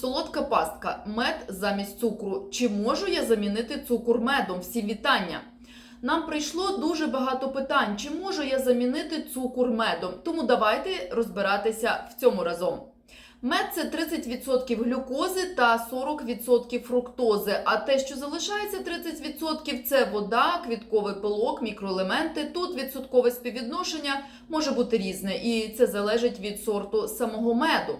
Солодка пастка, мед замість цукру. Чи можу я замінити цукор медом? Всі вітання. Нам прийшло дуже багато питань, чи можу я замінити цукор медом. Тому давайте розбиратися в цьому разом. Мед це 30% глюкози та 40% фруктози. А те, що залишається 30%, це вода, квітковий пилок, мікроелементи. Тут відсоткове співвідношення може бути різне, і це залежить від сорту самого меду.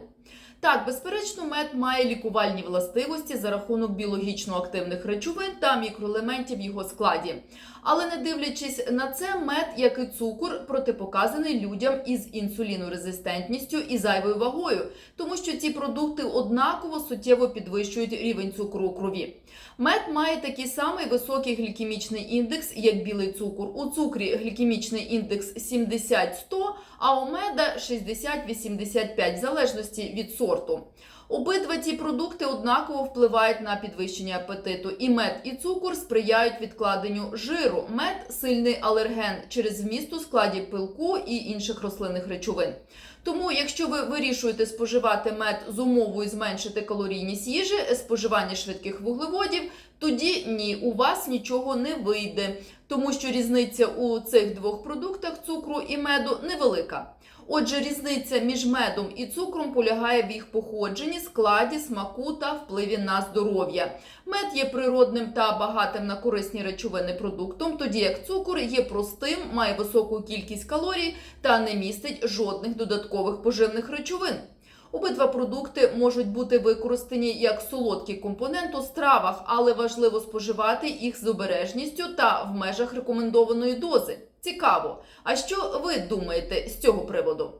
Так, безперечно, мед має лікувальні властивості за рахунок біологічно активних речовин та мікроелементів в його складі. Але не дивлячись на це, мед, як і цукор, протипоказаний людям із інсулінорезистентністю і зайвою вагою, тому що ці продукти однаково суттєво підвищують рівень цукру у крові. Мед має такий самий високий глікемічний індекс, як білий цукор. У цукрі глікемічний індекс 70-100, а у меда 60-85, в залежності від сорту. Обидва ці продукти однаково впливають на підвищення апетиту. І мед, і цукор сприяють відкладенню жиру. Мед сильний алерген через вміст у складі пилку і інших рослинних речовин. Тому, якщо ви вирішуєте споживати мед з умовою зменшити калорійність їжі, споживання швидких вуглеводів, тоді ні, у вас нічого не вийде, тому що різниця у цих двох продуктах цукру і меду невелика. Отже, різниця між медом і цукром полягає в їх походженні, складі, смаку та впливі на здоров'я. Мед є природним та багатим на корисні речовини продуктом, тоді як цукор є простим, має високу кількість калорій та не містить жодних додаткових поживних речовин. Обидва продукти можуть бути використані як солодкий компонент у стравах, але важливо споживати їх з обережністю та в межах рекомендованої дози. Цікаво. А що ви думаєте з цього приводу?